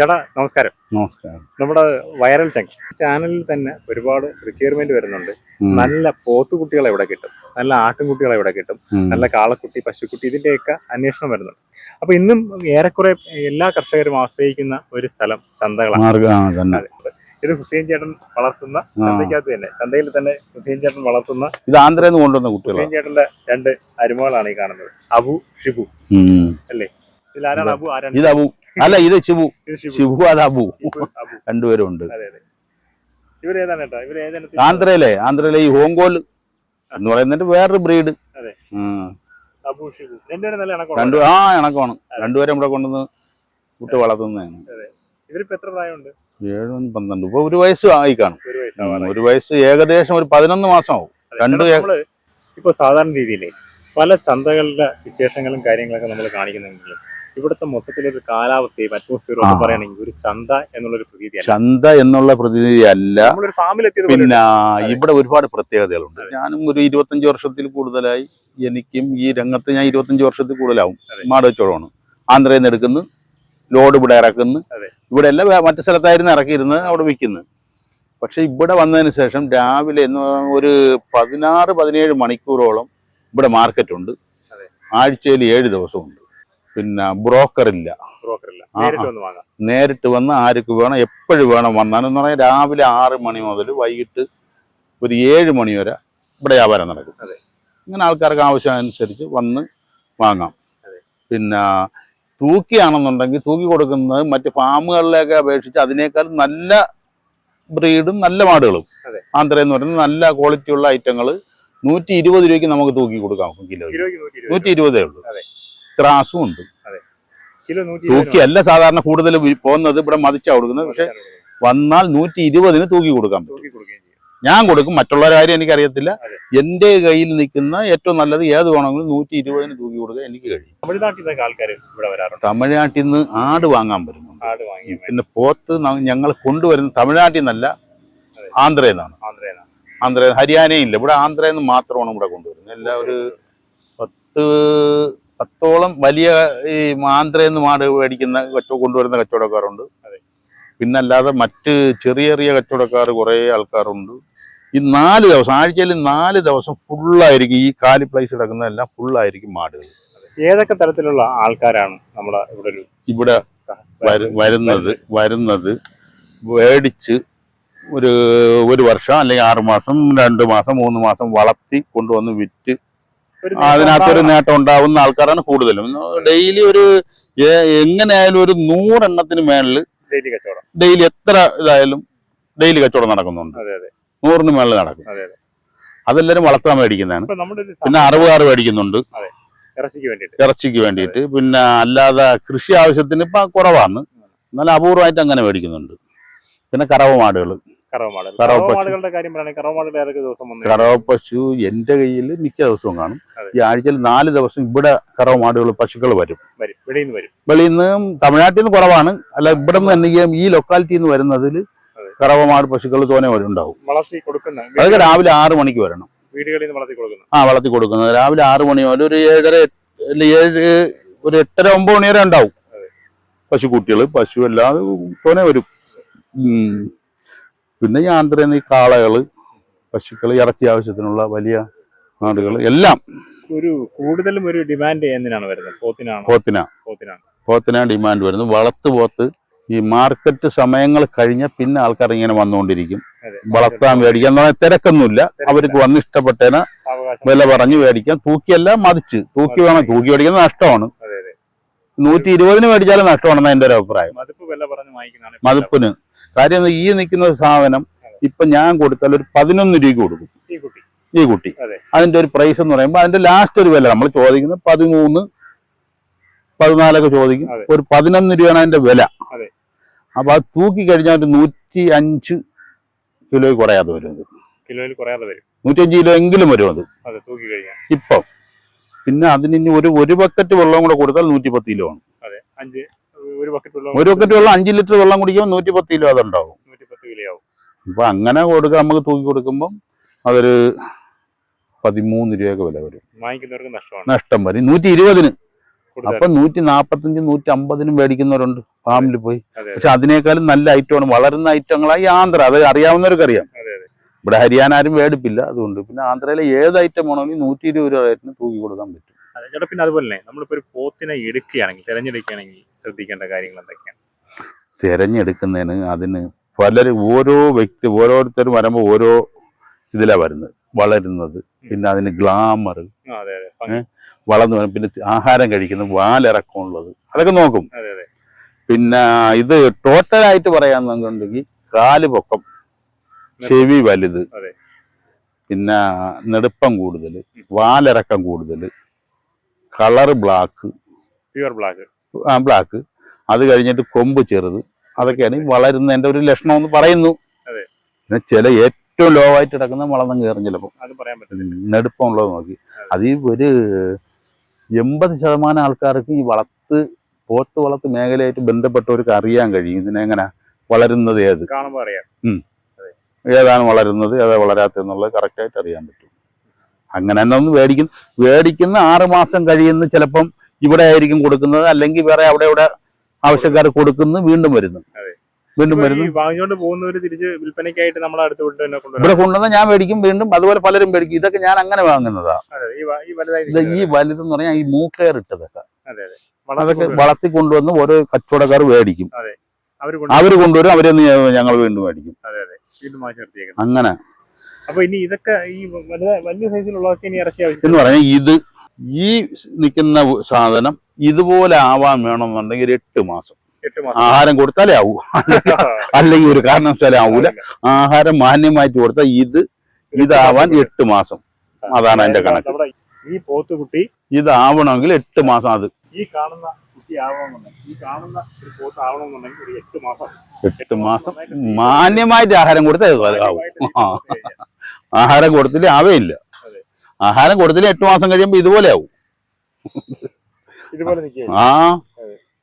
ചേട്ടാ നമസ്കാരം. നമസ്കാരം. നമ്മുടെ വൈറൽ ചങ്ക്. ചാനലിൽ തന്നെ ഒരുപാട് റിക്വയർമെന്റ് വരുന്നുണ്ട്. നല്ല പോത്തുകുട്ടികളെ എവിടെ കിട്ടും. നല്ല ആട്ടിൻകുട്ടികളെ എവിടെ കിട്ടും. നല്ല കാളക്കുട്ടി പശുക്കുട്ടി ഇതിന്റെയൊക്കെ അന്വേഷണം വരുന്നുണ്ട്. അപ്പൊ ഇന്നും ഏറെക്കുറെ എല്ലാ കർഷകരും ആശ്രയിക്കുന്ന ഒരു സ്ഥലം ചന്തകളാണ്. ഇത് ഹുസൈൻ ചേട്ടൻ വളർത്തുന്ന. ചന്തയ്ക്കകത്ത് തന്നെ. ചന്തയിൽ തന്നെ ഹുസൈൻ ചേട്ടൻ വളർത്തുന്ന ഇത് ആന്ധ്രയിൽ നിന്ന് കൊണ്ടുവന്ന കുട്ടികളാണ് ഹുസൈൻ ചേട്ടന്റെ രണ്ട് അരുമകളാണ് ഈ കാണുന്നത്. അബു ഷിബു. അല്ലേ? ഇതിലാരാണ് അബു ആരാണ് ഇത് അബു. അല്ല ഇത് ശിവു. ശിവു. അത് അബു. രണ്ടുപേരും ഉണ്ട് ആന്ധ്രയിലെ ആന്ധ്രയിലെ ഈ ഹോങ്കോൽ എന്ന് പറയുന്നതിന്റെ വേറൊരു ബ്രീഡ്. രണ്ടു ആ ഇണക്കമാണ്. രണ്ടുപേരും ഇവിടെ കൊണ്ടുവന്ന് കുട്ടി വളർത്തുന്നതാണ്. ഏഴും പന്ത്രണ്ട്. ഇപ്പൊ ഒരു വയസ്സ് ആയി കാണും ഒരു വയസ്സ് ഏകദേശം ഒരു പതിനൊന്ന് മാസം ആവും രണ്ട് ഇപ്പൊ സാധാരണ രീതിയിലേ പല ചന്തകളുടെ വിശേഷങ്ങളും കാര്യങ്ങളൊക്കെ നമ്മൾ കാണിക്കുന്നെങ്കിലും ഇവിടുത്തെ മൊത്തത്തിലൊരു കാലാവസ്ഥയും അറ്റ്മോസ്ഫിയറും ഒക്കെ. പറയുകയാണെങ്കിൽ ഒരു ചന്ത എന്നുള്ളൊരു പ്രതിനിധി ചന്ത എന്നുള്ള പ്രതിനിധി അല്ല പിന്നെ ഇവിടെ ഒരുപാട് പ്രത്യേകതകളുണ്ട്. ഞാനും ഒരു ഇരുപത്തഞ്ച് വർഷത്തിൽ കൂടുതലായി എനിക്കും ഈ രംഗത്ത് ഞാൻ ഇരുപത്തഞ്ച് വർഷത്തിൽ കൂടുതലാവും. മാടവച്ചോളമാണ് ആന്ധ്രയിൽ നിന്ന് എടുക്കുന്നു ലോഡ് ഇവിടെ ഇറക്കുന്നു. ഇവിടെ എല്ലാം മറ്റു സ്ഥലത്തായിരുന്നു ഇറക്കിയിരുന്നത് അവിടെ വിൽക്കുന്നു. പക്ഷെ ഇവിടെ വന്നതിന് ശേഷം രാവിലെ എന്ന് ഒരു പതിനാറ് പതിനേഴ് മണിക്കൂറോളം ഇവിടെ മാർക്കറ്റുണ്ട് ആഴ്ചയിൽ ഏഴ് ദിവസമുണ്ട്. പിന്നെ ബ്രോക്കർ ഇല്ല. ബ്രോക്കറില്ല നേരിട്ട് വന്ന് ആർക്ക് വേണം എപ്പോഴും വേണം വന്നാലെന്ന് പറഞ്ഞാൽ രാവിലെ ആറ് മണി മുതൽ വൈകിട്ട് ഒരു ഏഴ് മണി വരെ ഇവിടെ വ്യാപാരം നടക്കും. ഇങ്ങനെ ആൾക്കാർക്ക് ആവശ്യമനുസരിച്ച് വന്ന് വാങ്ങാം. പിന്നെ തൂക്കിയാണെന്നുണ്ടെങ്കിൽ തൂക്കി കൊടുക്കുന്നത് മറ്റ് ഫാമുകളിലേക്ക് അപേക്ഷിച്ച് അതിനേക്കാൾ നല്ല ബ്രീഡും നല്ല മാടുകളും. എന്ന് പറയുന്നത് നല്ല ക്വാളിറ്റിയുള്ള ഐറ്റങ്ങൾ നൂറ്റി ഇരുപത് രൂപയ്ക്ക് നമുക്ക് തൂക്കി കൊടുക്കാം കിലോ നൂറ്റി ഇരുപത് ഉള്ളൂ. ത്രാസും ഉണ്ട്. തൂക്കി അല്ല സാധാരണ കൂടുതൽ പോകുന്നത് ഇവിടെ മതിച്ചാ കൊടുക്കുന്നത്. പക്ഷെ വന്നാൽ നൂറ്റി ഇരുപതിന് തൂക്കി കൊടുക്കാൻ പറ്റും. ഞാൻ കൊടുക്കും. മറ്റുള്ളവരുടെ കാര്യം എനിക്കറിയത്തില്ല. എന്റെ കയ്യിൽ നിൽക്കുന്ന ഏറ്റവും നല്ലത് ഏത് വേണമെങ്കിലും നൂറ്റി ഇരുപതിന് തൂക്കി കൊടുക്കാൻ എനിക്ക് കഴിയും. തമിഴ്നാട്ടിൽ നിന്ന് ആട് വാങ്ങാൻ വരുന്നുണ്ട്. പിന്നെ പോത്ത് ഞങ്ങൾ കൊണ്ടുവരുന്ന തമിഴ്നാട്ടിൽ നിന്നല്ല. ആന്ധ്രയിൽ നിന്നാണ്. ആന്ധ്ര ഹരിയാനയില്ല. ഇവിടെ ആന്ധ്രയിൽ നിന്ന് മാത്രമാണ് ഇവിടെ കൊണ്ടുവരുന്നത്. എല്ലാ ഒരു പത്ത് പത്തോളം വലിയ ഈ ആന്ധ്രയിൽ എന്ന് മാട് മേടിക്കുന്ന കച്ചവ കൊണ്ടുവരുന്ന കച്ചവടക്കാരുണ്ട്. പിന്നല്ലാതെ മറ്റ് ചെറിയ ചെറിയ കച്ചവടക്കാർ കുറേ ആൾക്കാരുണ്ട്. ഈ നാല് ദിവസം ആഴ്ചയിൽ നാല് ദിവസം ഫുള്ളായിരിക്കും ഈ കാലി പ്ലേസ് കിടക്കുന്നതെല്ലാം ഫുള്ളായിരിക്കും മാടുകൾ. ഏതൊക്കെ തരത്തിലുള്ള ആൾക്കാരാണ് നമ്മുടെ ഇവിടെ ഒരു ഇവിടെ വരുന്നത് വരുന്നത് മേടിച്ച് ഒരു ഒരു വർഷം അല്ലെങ്കിൽ ആറ് മാസം രണ്ട് മാസം മൂന്ന് മാസം വളർത്തി കൊണ്ടുവന്ന് വിറ്റ് അതിനകത്തൊരു നേട്ടം ഉണ്ടാവുന്ന ആൾക്കാരാണ് കൂടുതലും. ഡെയിലി ഒരു എങ്ങനെയായാലും ഒരു നൂറെണ്ണത്തിന് മേളിൽ ഡെയിലി കച്ചവടം. ഡെയിലി എത്ര ഇതായാലും ഡെയിലി കച്ചവടം നടക്കുന്നുണ്ട്. നൂറിന് മേളിൽ നടക്കും. അതെല്ലാരും വളർത്താൻ മേടിക്കുന്നതാണ്. പിന്നെ അറുപതാറ് മേടിക്കുന്നുണ്ട്. ഇറച്ചിക്ക് വേണ്ടിയിട്ട്. ഇറച്ചിക്ക് വേണ്ടിയിട്ട്. പിന്നെ അല്ലാതെ കൃഷി ആവശ്യത്തിന് ഇപ്പൊ കുറവാണ്. എന്നാലും അപൂർവമായിട്ട് അങ്ങനെ മേടിക്കുന്നുണ്ട്. പിന്നെ കറവ മാടുകൾ. കറവമാട് കറവ പശു. കറവമാടുകളുടെ കാര്യം പറയുകയാണെങ്കിൽ കറവമാടുകൾ ഏതൊക്കെ ദിവസം വന്നു കറവ പശു എന്റെ കയ്യിൽ മിക്ക ദിവസവും കാണും. ഈ ആഴ്ചയിൽ നാല് ദിവസം ഇവിടെ കറവ മാടുകൾ പശുക്കൾ വരും. വരും. വെളിയിൽ നിന്ന് വരും. വെളിയിൽ നിന്ന് തമിഴ്നാട്ടിൽ നിന്ന് കുറവാണ്. അല്ല ഇവിടെ നിന്ന് എന്തെങ്കിലും ഈ ലൊക്കാലിറ്റിയിൽ നിന്ന് വരുന്നതിൽ അതെ. കറവ മാട് പശുക്കൾ തോനെ വരും ഉണ്ടാവും വളർത്തി കൊടുക്കുന്ന അതൊക്കെ രാവിലെ ആറ് മണിക്ക് വരണം. വീടുകളിൽ നിന്ന് വളർത്തി കൊടുക്കുന്നു. ആ വളർത്തി കൊടുക്കുന്നത്. രാവിലെ ആറ് മണി മുതൽ ഒരു ഏഴര ഏഴ് ഒരു എട്ടര ഒമ്പത് മണി വരെ ഉണ്ടാവും. പശു പശുക്കുട്ടികൾ പശു അല്ലാതെ തോനെ വരും. പിന്നെ നിന്ന് ഈ കാളകൾ പശുക്കൾ ഇറച്ചി ആവശ്യത്തിനുള്ള വലിയ നാടുകൾ എല്ലാം. ഒരു കൂടുതലും ഒരു ഡിമാൻഡ് എന്തിനാണ് വരുന്നത്. പോത്തിനാണ്? പോത്തിന. പോത്തിനാണ്. പോത്തിനാണ് ഡിമാൻഡ് വരുന്നത്. വളർത്ത് പോത്ത് ഈ മാർക്കറ്റ് സമയങ്ങൾ കഴിഞ്ഞ പിന്നെ ആൾക്കാർ ഇങ്ങനെ വന്നുകൊണ്ടിരിക്കും. വളർത്താൻ മേടിക്കാൻ. പറഞ്ഞാൽ തിരക്കൊന്നുമില്ല. അവർക്ക് വന്ന് ഇഷ്ടപ്പെട്ടേന വില പറഞ്ഞ് മേടിക്കാൻ തൂക്കിയല്ല മതിച്ച്. തൂക്കി വേണം. തൂക്കി മേടിക്കുന്നത് നഷ്ടമാണ്. നൂറ്റി ഇരുപതിന് മേടിച്ചാലും നഷ്ടമാണെന്ന് എന്റെ ഒരു അഭിപ്രായം. മതിപ്പിന്. കാര്യം ഈ നിൽക്കുന്ന സാധനം ഇപ്പൊ ഞാൻ കൊടുത്താൽ ഒരു പതിനൊന്ന് രൂപ കൊടുക്കും. ഈ കുട്ടി. അതിന്റെ ഒരു പ്രൈസ് എന്ന് പറയുമ്പോൾ അതിന്റെ ലാസ്റ്റ് ഒരു വില നമ്മൾ ചോദിക്കുന്നത് പതിമൂന്ന് പതിനാലൊക്കെ ചോദിക്കും. ഒരു പതിനൊന്ന് രൂപയാണ് അതിന്റെ വില. അപ്പൊ അത് തൂക്കി കഴിഞ്ഞാൽ ഒരു നൂറ്റി അഞ്ച് കിലോയിൽ കുറയാതെ വരും അത്. കിലോയിൽ കുറയാതെ വരും. നൂറ്റി അഞ്ച് കിലോ എങ്കിലും വരും അത്. തൂക്കി കഴിഞ്ഞാൽ. ഇപ്പം. പിന്നെ അതിന് ഇനി ഒരു ഒരു ബക്കറ്റ് വെള്ളം കൂടെ കൊടുത്താൽ നൂറ്റി പത്ത് കിലോ ആണ്. അഞ്ച് ഒരു ബക്കറ്റ് വെള്ളം ഒരു ബക്കറ്റ് വെള്ളം അഞ്ച് ലിറ്റർ വെള്ളം കുടിക്കുമ്പോൾ നൂറ്റി പത്ത് കിലോ അതുണ്ടാവും അപ്പൊ അങ്ങനെ കൊടുക്കുക നമുക്ക് തൂക്കി കൊടുക്കുമ്പോൾ അതൊരു പതിമൂന്ന് രൂപയൊക്കെ വില വരും. വാങ്ങിക്കുന്നവർക്ക് നഷ്ടമാണ്. നഷ്ടം വരും. നൂറ്റി ഇരുപതിന് അപ്പൊ നൂറ്റി നാപ്പത്തഞ്ചും നൂറ്റി അമ്പതിനും മേടിക്കുന്നവരുണ്ട് ഫാമിൽ പോയി പക്ഷെ അതിനേക്കാളും നല്ല ഐറ്റമാണ് വളരുന്ന ഐറ്റങ്ങളായി ആന്ധ്ര. അത് അറിയാവുന്നവർക്ക് അറിയാം ഇവിടെ ഹരിയാന ആരും മേടിപ്പില്ല. അതുകൊണ്ട് പിന്നെ ആന്ധ്രയിലെ ഏത് ഐറ്റം ആണെങ്കിലും നൂറ്റി ഇരുപത് രൂപ റേറ്റിന് തൂക്കി കൊടുക്കാൻ പറ്റും. അതെ ചേട്ടാ പിന്നെ അതുപോലെ തന്നെ നമ്മളിപ്പോ ഒരു പോത്തിനെ എടുക്കുകയാണെങ്കിൽ തിരഞ്ഞെടുക്കുകയാണെങ്കിൽ ശ്രദ്ധിക്കേണ്ട കാര്യങ്ങൾ എന്തൊക്കെയാണ്? തിരഞ്ഞെടുക്കുന്നതിന് അതിന് പലരും ഓരോ വ്യക്തി ഓരോരുത്തരും വരുമ്പോൾ ഓരോ ഇതിലാ വരുന്നത്. വളരുന്നത്. പിന്നെ അതിന് ഗ്ലാമർ. വളർന്നു വരും പിന്നെ ആഹാരം കഴിക്കുന്നത് വാലിറക്കമുള്ളത്. അതൊക്കെ നോക്കും. പിന്നെ ഇത് ടോട്ടലായിട്ട് പറയാന്നുണ്ടെങ്കിൽ കാൽ പൊക്കം ചെവി വലുത്. പിന്നെ നെടുപ്പം കൂടുതൽ വാലിറക്കം കൂടുതൽ കളറ് ബ്ലാക്ക് പ്യുവർ ബ്ലാക്ക് ആ ബ്ലാക്ക് അത് കഴിഞ്ഞിട്ട് കൊമ്പ് ചെറുത്. അതൊക്കെയാണ് ഈ വളരുന്നതിന്റെ ഒരു ലക്ഷണം എന്ന് പറയുന്നു. പിന്നെ ചില ഏറ്റവും ലോ ആയിട്ട് കിടക്കുന്ന വളർന്നും കയറും ചിലപ്പോൾ അത് പറയാൻ പറ്റില്ല നെടുപ്പമുള്ളത് നോക്കി. അതെ. അത് ഈ ഒരു എൺപത് ശതമാനം ആൾക്കാർക്ക് ഈ വളർത്ത് പോത്ത് വളർത്ത് മേഖലയായിട്ട് ബന്ധപ്പെട്ടവർക്ക് അറിയാൻ കഴിയും. ഇതിനെങ്ങനെ വളരുന്നത് ഏത്? കാണുമ്പോൾ അറിയാം. ഏതാണ് വളരുന്നത്? ഏതാ വളരാത്തെന്നുള്ളത് കറക്റ്റായിട്ട് അറിയാൻ പറ്റും. അങ്ങനെ തന്നെ ഒന്ന് മേടിക്കും. മേടിക്കുന്ന ആറ് മാസം കഴിയുന്ന ചിലപ്പം ഇവിടെ ആയിരിക്കും കൊടുക്കുന്നത്. അല്ലെങ്കിൽ വേറെ അവിടെ ഇവിടെ ആവശ്യക്കാർ കൊടുക്കുന്നു വീണ്ടും വരുന്നു. വീണ്ടും വരുന്നു ഈ വാങ്ങിച്ചോണ്ട് പോകുന്നവര് തിരിച്ച് വിൽപ്പനയ്ക്കായിട്ട് നമ്മളെ അടുത്ത് ഇവിടെ കൊണ്ടുവന്ന ഞാൻ മേടിക്കും വീണ്ടും അതുപോലെ പലരും മേടിക്കും. ഇതൊക്കെ ഞാൻ അങ്ങനെ വാങ്ങുന്നതാ. ഇത് ഈ വലുതെന്ന് പറഞ്ഞാൽ ഈ മൂക്കയർ ഇട്ടതൊക്കെ അതെ. അതെ അതൊക്കെ വളർത്തി കൊണ്ടുവന്ന് ഓരോ കച്ചവടക്കാർ മേടിക്കും. അവർ കൊണ്ടുവരും. അവരെ ഞങ്ങൾ വീണ്ടും മേടിക്കും. അങ്ങനെ. അപ്പൊ ഇനി ഇതൊക്കെ ഈ വലിയ വലിയ സൈസിലുള്ളതൊക്കെ ഇനി ഇറച്ചി ആവശ്യം എന്ന് പറഞ്ഞാൽ ഇത് ഈ നിൽക്കുന്ന സാധനം ഇതുപോലെ ആവാൻ വേണമെന്നുണ്ടെങ്കിൽ എട്ട് മാസം. ആഹാരം കൊടുത്താലേ ആവൂ. അല്ലെങ്കിൽ ഒരു കാരണവശാലും ആവൂല. ആഹാരം മാന്യമായിട്ട് കൊടുത്താൽ ഇത് ഇതാവാൻ എട്ട് മാസം. അതാണ് അതിന്റെ കണക്ക്. ഈ പോത്തുകുട്ടി ഇതാവണമെങ്കിൽ എട്ട് മാസം അത്. ഈ കാണുന്ന ആവണമെന്നുണ്ടെങ്കിൽ ഈ കാണുന്ന ഒരു പോത്ത് ആവണമെന്നുണ്ടെങ്കിൽ ഒരു എട്ട് മാസം എട്ട് മാസം മാന്യമായിട്ട് ആഹാരം കൊടുത്തേ ആവും. ആഹാരം കൊടുത്തില്ല ആവേയില്ല. ആഹാരം കൊടുത്തില്ല എട്ട് മാസം കഴിയുമ്പോൾ ഇതുപോലെ ആവും. ആ.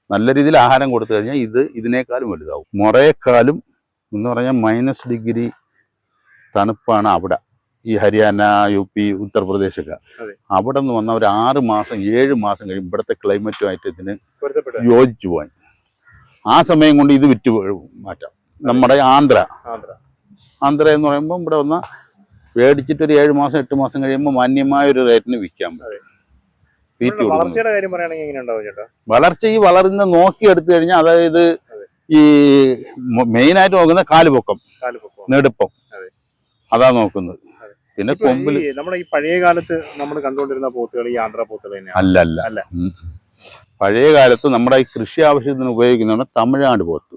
നല്ല രീതിയിൽ ആഹാരം കൊടുത്തു കഴിഞ്ഞാൽ ഇത് ഇതിനേക്കാളും വലുതാവും. മുറയേക്കാളും എന്ന് പറഞ്ഞാൽ മൈനസ് ഡിഗ്രി തണുപ്പാണ് അവിടെ. ഈ ഹരിയാന യു പി ഉത്തർപ്രദേശൊക്കെ അവിടെ നിന്ന് വന്ന ഒരു ആറ് മാസം ഏഴ് മാസം കഴിയും ഇവിടുത്തെ ക്ലൈമറ്റുമായിട്ട് ഇതിന് യോജിച്ചു പോയി ആ സമയം കൊണ്ട് ഇത് വിറ്റ് മാറ്റാം. നമ്മുടെ ആന്ധ്ര. ആന്ധ്ര. എന്ന് പറയുമ്പോൾ ഇവിടെ വന്ന മേടിച്ചിട്ട് ഒരു ഏഴ് മാസം എട്ട് മാസം കഴിയുമ്പോൾ മാന്യമായ ഒരു റേറ്റിന് വിൽക്കാൻ പറ്റും. വളർച്ച ഈ വളർന്ന് നോക്കി എടുത്തു കഴിഞ്ഞാൽ അതായത് അതെ. ഈ മെയിനായിട്ട് നോക്കുന്ന കാലുപൊക്കം നെടുപ്പം. അതെ. നോക്കുന്നത്. പിന്നെ കൊമ്പിൽ നമ്മുടെ ഈ പഴയ കാലത്ത് നമ്മൾ കണ്ടുകൊണ്ടിരുന്ന പോത്തുകൾ ഈ ആന്ധ്ര പോത്തുകൾ തന്നെയാണ് അല്ല അല്ല. അല്ല. പഴയ കാലത്ത് നമ്മുടെ ഈ കൃഷി ആവശ്യത്തിന് ഉപയോഗിക്കുന്നതാണ് തമിഴ്നാട് പോത്ത്.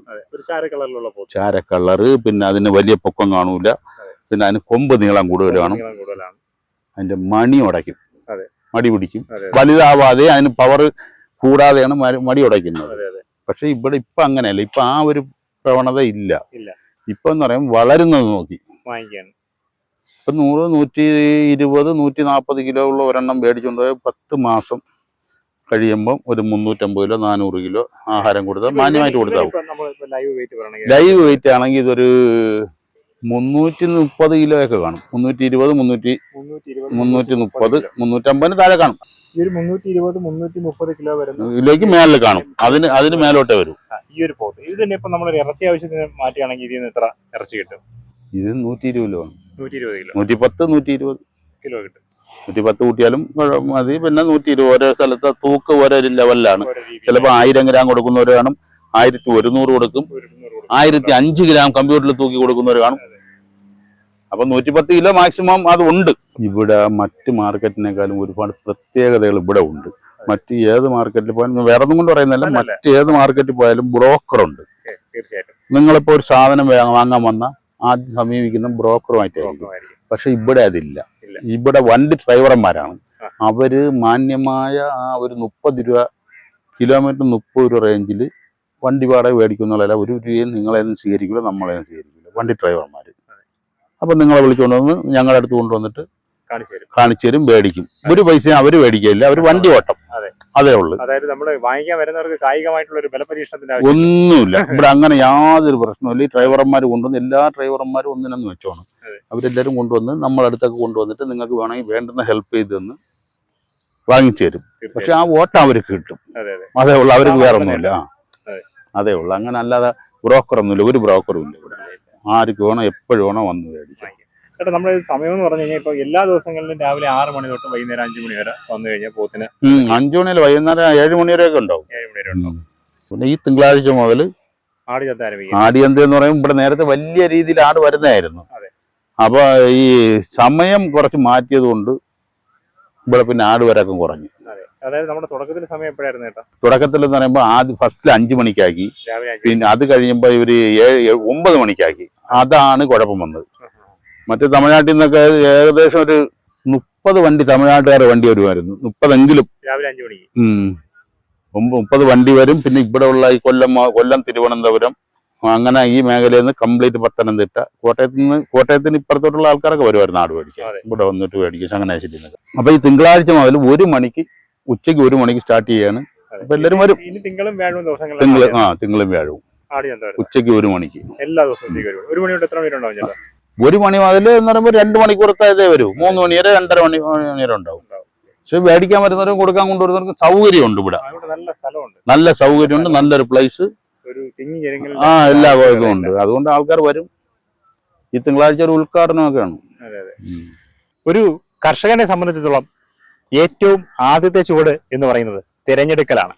ചാര കളറിലുള്ള പോത്ത്. ചാര കളറ് പിന്നെ അതിന് വലിയ പൊക്കം കാണൂല. പിന്നെ അതിന് കൊമ്പ് നീളം കൂടുതൽ കാണും അതിന്റെ മണി ഉടയ്ക്കും. മടി പിടിക്കും. വലുതാവാതെ അതിന് പവർ കൂടാതെയാണ് മടി ഉടയ്ക്കുന്നത്. പക്ഷെ ഇവിടെ ഇപ്പൊ അങ്ങനെയല്ല. ഇപ്പൊ ആ ഒരു പ്രവണത ഇല്ല. ഇല്ല. ഇപ്പൊ എന്ന് പറയുമ്പോൾ വളരുന്നത് നോക്കി. വാങ്ങിക്കാൻ ഇപ്പൊ നൂറ് നൂറ്റി ഇരുപത് നൂറ്റി നാൽപ്പത് കിലോ ഉള്ള ഒരെണ്ണം മേടിച്ചുകൊണ്ട് പോയാൽ പത്ത് മാസം കഴിയുമ്പം ഒരു മുന്നൂറ്റമ്പത് കിലോ നാനൂറ് കിലോ ആഹാരം കൊടുത്താൽ മാന്യമായിട്ട് കൊടുത്താൽ ലൈവ് വെയിറ്റ് ആണെങ്കിൽ ഇതൊരു മുന്നൂറ്റി മുപ്പത് കിലോ ഒക്കെ കാണും. മുന്നൂറ്റി ഇരുപത് മുന്നൂറ്റി മുന്നൂറ്റി മുപ്പത് മുന്നൂറ്റമ്പതിന് താഴെ കാണും. ഈ ഒരു മുന്നൂറ്റി ഇരുപത് മുന്നൂറ്റി മുപ്പത് കിലോ വരുന്ന ഇതിലേക്ക് മേലിൽ കാണും. അതിന് അതിന് മേലോട്ടേ വരും. ഈ ഒരു പോത്ത്. ഇത് തന്നെ ഇപ്പൊ നമ്മളൊരു ഇറച്ചി ആവശ്യത്തിന് മാറ്റുകയാണെങ്കിൽ ഇതിൽ നിന്ന് എത്ര ഇറച്ചി കിട്ടും. ഇത് നൂറ്റി ഇരുപത് കിലോ ആണ്. നൂറ്റി ഇരുപത് കിലോ. നൂറ്റി പത്ത് നൂറ്റി ഇരുപത് കിലോ കിട്ടും. നൂറ്റി പത്ത് കൂട്ടിയാലും മതി. പിന്നെ നൂറ്റി ഇരുപത് ഓരോ സ്ഥലത്ത് തൂക്ക് ഓരോ ലെവലിലാണ്. ചിലപ്പോൾ ആയിരം ഗ്രാം കൊടുക്കുന്നവർ കാണും ആയിരത്തി ഒരുന്നൂറ് കൊടുക്കും. ആയിരത്തി അഞ്ച് ഗ്രാം കമ്പ്യൂട്ടറിൽ തൂക്കി കൊടുക്കുന്നവർ കാണും. അപ്പൊ നൂറ്റി പത്ത് കിലോ മാക്സിമം അത് ഉണ്ട്. ഇവിടെ മറ്റ് മാർക്കറ്റിനേക്കാളും ഒരുപാട് പ്രത്യേകതകൾ ഇവിടെ ഉണ്ട്. മറ്റ് ഏത് മാർക്കറ്റിൽ പോയാലും വേറെ ഒന്നും കൊണ്ട് പറയുന്നില്ല മറ്റേത് മാർക്കറ്റിൽ പോയാലും ബ്രോക്കർ ഉണ്ട് ഓക്കേ, തീർച്ചയായിട്ടും. നിങ്ങളിപ്പോ ഒരു സാധനം വാങ്ങാൻ വന്ന ആദ്യം സമീപിക്കുന്ന ബ്രോക്കറുമായിട്ടായിരിക്കും. പക്ഷെ ഇവിടെ അതില്ല. ഇവിടെ വണ്ടി ഡ്രൈവർമാരാണ്. അവർ മാന്യമായ ആ ഒരു മുപ്പത് രൂപ കിലോമീറ്റർ മുപ്പത് രൂപ റേഞ്ചിൽ വണ്ടി വാടക മേടിക്കുന്നുള്ള ഒരു രൂപയും നിങ്ങളേതും സ്വീകരിക്കില്ല നമ്മളേതും സ്വീകരിക്കില്ല. വണ്ടി ഡ്രൈവർമാർ അപ്പം നിങ്ങളെ വിളിച്ചുകൊണ്ട് വന്ന് ഞങ്ങളുടെ അടുത്ത് കൊണ്ടുവന്നിട്ട് കാണിച്ചു തരും. കാണിച്ചു തരും മേടിക്കും. ഒരു പൈസയും അവർ മേടിക്കില്ല അവർ വണ്ടി ഓട്ടം. അതെ. ഉള്ളൂ. അതായത് നമ്മൾ വാങ്ങിക്കാൻ വരുന്നവർക്ക് കായികമായിട്ടുള്ള ഒരു ബലപരീക്ഷണത്തിന്റെ ഒന്നുമില്ല. ഇവിടെ അങ്ങനെ യാതൊരു പ്രശ്നമില്ല ഈ ഡ്രൈവർമാർ കൊണ്ടുവന്ന് എല്ലാ ഡ്രൈവർമാരും ഒന്നിനൊന്ന് വെച്ചോണം. അവരെല്ലാരും അവരെല്ലാവരും കൊണ്ടുവന്ന് നമ്മളടുത്തൊക്കെ കൊണ്ടുവന്നിട്ട് നിങ്ങൾക്ക് വേണമെങ്കിൽ വേണ്ടുന്ന ഹെൽപ്പ് ചെയ്ത് തന്ന് വാങ്ങിച്ചു തരും. പക്ഷെ ആ വോട്ട് അവർക്ക് കിട്ടും. അതെ ഉള്ളൂ. അവർക്ക് വേറൊന്നുമില്ല. വേറെ ഒന്നുമില്ല അതേ. ഉള്ളൂ. അങ്ങനെ അല്ലാതെ ബ്രോക്കറൊന്നുമില്ല. ഒരു ബ്രോക്കറും ഇല്ല ഇവിടെ. ആർക്ക് വേണം എപ്പോഴും വേണം വന്ന് മേടിക്കാം. ചേട്ടാ നമ്മുടെ സമയം എന്ന് പറഞ്ഞു കഴിഞ്ഞാൽ ഇപ്പൊ എല്ലാ ദിവസങ്ങളിലും രാവിലെ ആറ് മണി തൊട്ട് വൈകുന്നേരം അഞ്ചു മണി വരെ വന്നു കഴിഞ്ഞാൽ പോത്തിന് അഞ്ചു മണിയിൽ വൈകുന്നേരം ഏഴ് മണി വരെയൊക്കെ ഉണ്ടാവും. ഏഴ് മണി വരെ ഉണ്ടാവും പിന്നെ ഈ തിങ്കളാഴ്ച മുതൽ ആടിയന്ത ആരംഭിക്കും. ആടിയന്ത എന്ന് പറയുമ്പോൾ ഇവിടെ നേരത്തെ വലിയ രീതിയിൽ ആട് വരുന്നതായിരുന്നു. അപ്പൊ ഈ സമയം കുറച്ച് മാറ്റിയത് കൊണ്ട് ഇവിടെ പിന്നെ ആട് വരക്കം കുറഞ്ഞു. അതെ. അതായത് നമ്മുടെ തുടക്കത്തിൽ സമയം എപ്പോഴായിരുന്നു ചേട്ടാ തുടക്കത്തിൽ എന്ന് പറയുമ്പോൾ ആദ്യം ഫസ്റ്റിൽ അഞ്ചു മണിക്കാക്കി. പിന്നെ അത് കഴിയുമ്പോൾ ഇവർ ഏഴ് ഒമ്പത് മണിക്കാക്കി. അതാണ് കുഴപ്പം വന്നത്. മറ്റു തമിഴ്നാട്ടിൽ നിന്നൊക്കെ ഏകദേശം ഒരു മുപ്പത് വണ്ടി തമിഴ്നാട്ടുകാരെ വണ്ടി വരുമായിരുന്നു. മുപ്പതെങ്കിലും. രാവിലെ അഞ്ചു മണിക്ക്. മുപ്പത് വണ്ടി വരും. പിന്നെ ഇവിടെ ഉള്ള ഈ കൊല്ലം കൊല്ലം തിരുവനന്തപുരം അങ്ങനെ ഈ മേഖലയിൽ നിന്ന് കംപ്ലീറ്റ് പത്തനംതിട്ട കോട്ടയത്ത് നിന്ന് കോട്ടയത്തിന് ഇപ്പുറത്തോട്ടുള്ള ആൾക്കാരൊക്കെ വരുമായിരുന്നു ആട് മേടിക്കാൻ. ഇവിടെ വന്നിട്ട് മേടിക്കും ചങ്ങനാശ്ശേരി നിന്നൊക്കെ. അപ്പൊ ഈ തിങ്കളാഴ്ച മുതൽ ഒരു മണിക്ക് ഉച്ചയ്ക്ക് ഒരു മണിക്ക് സ്റ്റാർട്ട് ചെയ്യാണ്. അപ്പൊ എല്ലാവരും വരും. തിങ്കളും വ്യാഴവും ദിവസങ്ങൾ ആ തിങ്കളും വ്യാഴവും. ഉച്ചയ്ക്ക് ഒരു മണിക്ക്. എല്ലാ ദിവസവും ഒരു മണി. തൊട്ട് എത്ര ചേട്ടാ ഒരു മണി മുതൽ എന്ന് പറയുമ്പോൾ രണ്ട് മണിക്കൂറത്തേതേ വരൂ. മൂന്ന് മണി വരെ രണ്ടര മണി മണി വരെ ഉണ്ടാവും. പക്ഷെ മേടിക്കാൻ വരുന്നവരും കൊടുക്കാൻ കൊണ്ടുവരുന്നവർക്കും സൗകര്യമുണ്ട് ഇവിടെ. നല്ല സ്ഥലമുണ്ട്. നല്ല സൗകര്യമുണ്ട് നല്ലൊരു പ്ലേസ് ആ എല്ലാ വകുപ്പും ഉണ്ട് അതുകൊണ്ട് ആൾക്കാർ വരും. ഈ തിങ്കളാഴ്ച ഒരു ഉദ്ഘാടനമൊക്കെയാണ്. അതെ അതെ. ഒരു കർഷകനെ സംബന്ധിച്ചിടത്തോളം ഏറ്റവും ആദ്യത്തെ ചുവട് എന്ന് പറയുന്നത് തിരഞ്ഞെടുക്കലാണ്.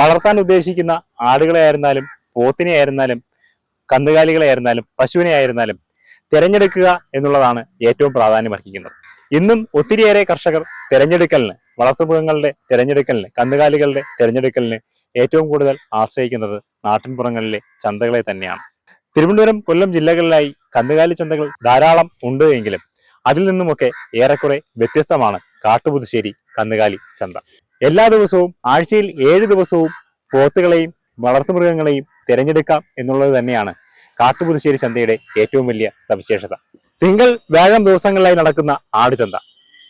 വളർത്താൻ ഉദ്ദേശിക്കുന്ന ആടുകളെ ആയിരുന്നാലും പോത്തിനെ ആയിരുന്നാലും കന്നുകാലികളെ ആയിരുന്നാലും പശുവിനെ ആയിരുന്നാലും തിരഞ്ഞെടുക്കുക എന്നുള്ളതാണ് ഏറ്റവും പ്രാധാന്യം അർഹിക്കുന്നത്. ഇന്നും ഒത്തിരിയേറെ കർഷകർ തിരഞ്ഞെടുക്കലിന് വളർത്തുമൃഗങ്ങളുടെ തിരഞ്ഞെടുക്കലിന് കന്നുകാലികളുടെ തിരഞ്ഞെടുക്കലിന് ഏറ്റവും കൂടുതൽ ആശ്രയിക്കുന്നത് നാട്ടിൻപുറങ്ങളിലെ ചന്തകളെ തന്നെയാണ്. തിരുവനന്തപുരം കൊല്ലം ജില്ലകളിലായി കന്നുകാലി ചന്തകൾ ധാരാളം ഉണ്ട് എങ്കിലും അതിൽ നിന്നുമൊക്കെ ഏറെക്കുറെ വ്യത്യസ്തമാണ് കാട്ടുപുതുശ്ശേരി കന്നുകാലി ചന്ത. എല്ലാ ദിവസവും ആഴ്ചയിൽ ഏഴ് ദിവസവും പോത്തുകളെയും വളർത്തുമൃഗങ്ങളെയും തിരഞ്ഞെടുക്കാം എന്നുള്ളത് തന്നെയാണ് കാട്ടുപുതുശ്ശേരി ചന്തയുടെ ഏറ്റവും വലിയ സവിശേഷത. തിങ്കൾ വ്യാഴം ദിവസങ്ങളിലായി നടക്കുന്ന ആടുചന്ത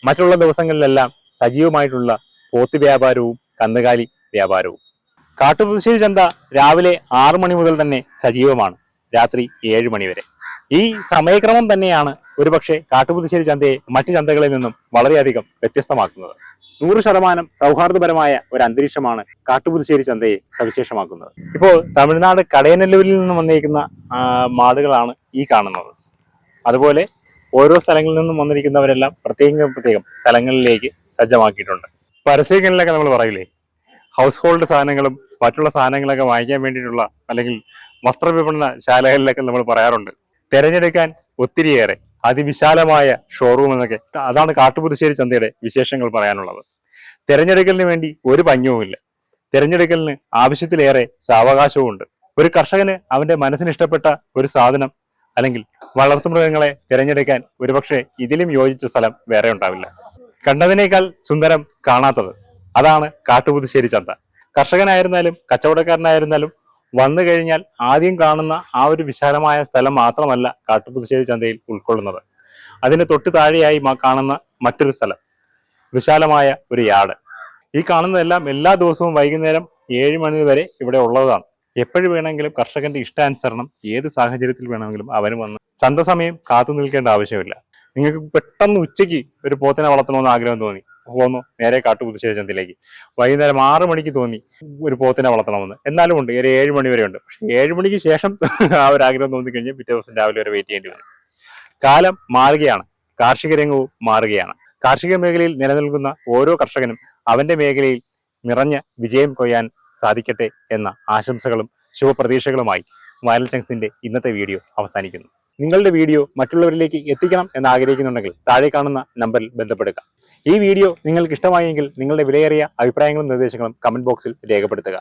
മറ്റുള്ള ദിവസങ്ങളിലെല്ലാം സജീവമായിട്ടുള്ള പോത്ത് വ്യാപാരവും കന്നുകാലി വ്യാപാരവും. കാട്ടുപുതുശ്ശേരി ചന്ത രാവിലെ ആറു മണി മുതൽ തന്നെ സജീവമാണ്. രാത്രി ഏഴ് മണി വരെ. ഈ സമയക്രമം തന്നെയാണ് ഒരുപക്ഷെ കാട്ടുപുതുശ്ശേരി ചന്തയെ മറ്റു ചന്തകളിൽ നിന്നും വളരെയധികം വ്യത്യസ്തമാക്കുന്നത്. നൂറ് ശതമാനം സൗഹാർദ്ദപരമായ ഒരു അന്തരീക്ഷമാണ് കാട്ടുപുതുശ്ശേരി ചന്തയെ സവിശേഷമാക്കുന്നത്. ഇപ്പോൾ തമിഴ്നാട് കടയനല്ലൂരിൽ നിന്നും വന്നിരിക്കുന്ന മാടുകളാണ് ഈ കാണുന്നത്. അതുപോലെ ഓരോ സ്ഥലങ്ങളിൽ നിന്നും വന്നിരിക്കുന്നവരെല്ലാം പ്രത്യേകം പ്രത്യേകം സ്ഥലങ്ങളിലേക്ക് സജ്ജമാക്കിയിട്ടുണ്ട്. പരസ്യങ്ങളിലൊക്കെ നമ്മൾ പറയില്ലേ? ഹൗസ് ഹോൾഡ് സാധനങ്ങളും മറ്റുള്ള സാധനങ്ങളൊക്കെ വാങ്ങിക്കാൻ വേണ്ടിയിട്ടുള്ള അല്ലെങ്കിൽ വസ്ത്രവിപണന ശാലകളിലൊക്കെ നമ്മൾ പറയാറുണ്ട്. തിരഞ്ഞെടുക്കാൻ ഒത്തിരിയേറെ അതിവിശാലമായ ഷോറൂം എന്നൊക്കെ അതാണ് കാട്ടുപുതുശ്ശേരി ചന്തയുടെ വിശേഷങ്ങൾ പറയാനുള്ളത്. തിരഞ്ഞെടുക്കലിന് വേണ്ടി ഒരു പഞ്ഞവുമില്ല. തിരഞ്ഞെടുക്കലിന് ആവശ്യത്തിലേറെ സാവകാശവും ഉണ്ട് ഒരു കർഷകന് അവന്റെ മനസ്സിന് ഇഷ്ടപ്പെട്ട ഒരു സാധനം അല്ലെങ്കിൽ വളർത്തുമൃഗങ്ങളെ തിരഞ്ഞെടുക്കാൻ ഒരുപക്ഷെ ഇതിലും യോജിച്ച സ്ഥലം വേറെ ഉണ്ടാവില്ല. കണ്ടതിനേക്കാൾ സുന്ദരം കാണാത്തത് അതാണ് കാട്ടുപുതുശ്ശേരി ചന്ത. കർഷകനായിരുന്നാലും കച്ചവടക്കാരനായിരുന്നാലും വന്നു കഴിഞ്ഞാൽ ആദ്യം കാണുന്ന ആ ഒരു വിശാലമായ സ്ഥലം മാത്രമല്ല കാട്ടുപുതുശ്ശേരി ചന്തയിൽ ഉൾക്കൊള്ളുന്നത്. അതിന് തൊട്ട് താഴെയായി കാണുന്ന മറ്റൊരു സ്ഥലം വിശാലമായ ഒരു യാട് ഈ കാണുന്നതെല്ലാം എല്ലാ ദിവസവും വൈകുന്നേരം ഏഴ് മണി വരെ ഇവിടെ ഉള്ളതാണ്. എപ്പോഴും വേണമെങ്കിലും കർഷകന്റെ ഇഷ്ടാനുസരണം ഏത് സാഹചര്യത്തിൽ വേണമെങ്കിലും അവന് വന്ന് ചന്ത സമയം കാത്തു നിൽക്കേണ്ട ആവശ്യമില്ല. നിങ്ങൾക്ക് പെട്ടെന്ന് ഉച്ചയ്ക്ക് ഒരു പോത്തിനെ വളർത്തണമെന്ന് ആഗ്രഹം തോന്നി. പോന്നു നേരെ കാട്ടുപുതുശ്ശേരി ചന്തയിലേക്ക് വൈകുന്നേരം ആറു മണിക്ക് തോന്നി ഒരു പോത്തിനെ വളർത്തണമെന്ന്. എന്നാലും ഉണ്ട് ഒരു ഏഴ് മണി വരെ ഉണ്ട്. പക്ഷെ ഏഴ് മണിക്ക് ശേഷം ആ ഒരു ആഗ്രഹം തോന്നിക്കഴിഞ്ഞാൽ പിറ്റേ ദിവസം രാവിലെ വരെ വെയിറ്റ് ചെയ്യേണ്ടി വരും. കാലം മാറുകയാണ്. കാർഷിക രംഗവും മാറുകയാണ്. കാർഷിക മേഖലയിൽ നിലനിൽക്കുന്ന ഓരോ കർഷകനും അവന്റെ മേഖലയിൽ നിറഞ്ഞ വിജയം കൊയ്യാൻ സാധിക്കട്ടെ എന്ന ആശംസകളും ശുഭപ്രതീക്ഷകളുമായി വയൽ ചങ്സിന്റെ ഇന്നത്തെ വീഡിയോ അവസാനിക്കുന്നു. നിങ്ങളുടെ വീഡിയോ മറ്റുള്ളവരിലേക്ക് എത്തിക്കണം എന്ന് ആഗ്രഹിക്കുന്നുണ്ടെങ്കിൽ താഴെ കാണുന്ന നമ്പറിൽ ബന്ധപ്പെടുക. ഈ വീഡിയോ നിങ്ങൾക്ക് ഇഷ്ടമായെങ്കിൽ നിങ്ങളുടെ വിലയേറിയ അഭിപ്രായങ്ങളും നിർദ്ദേശങ്ങളും കമന്റ് ബോക്സിൽ രേഖപ്പെടുത്തുക.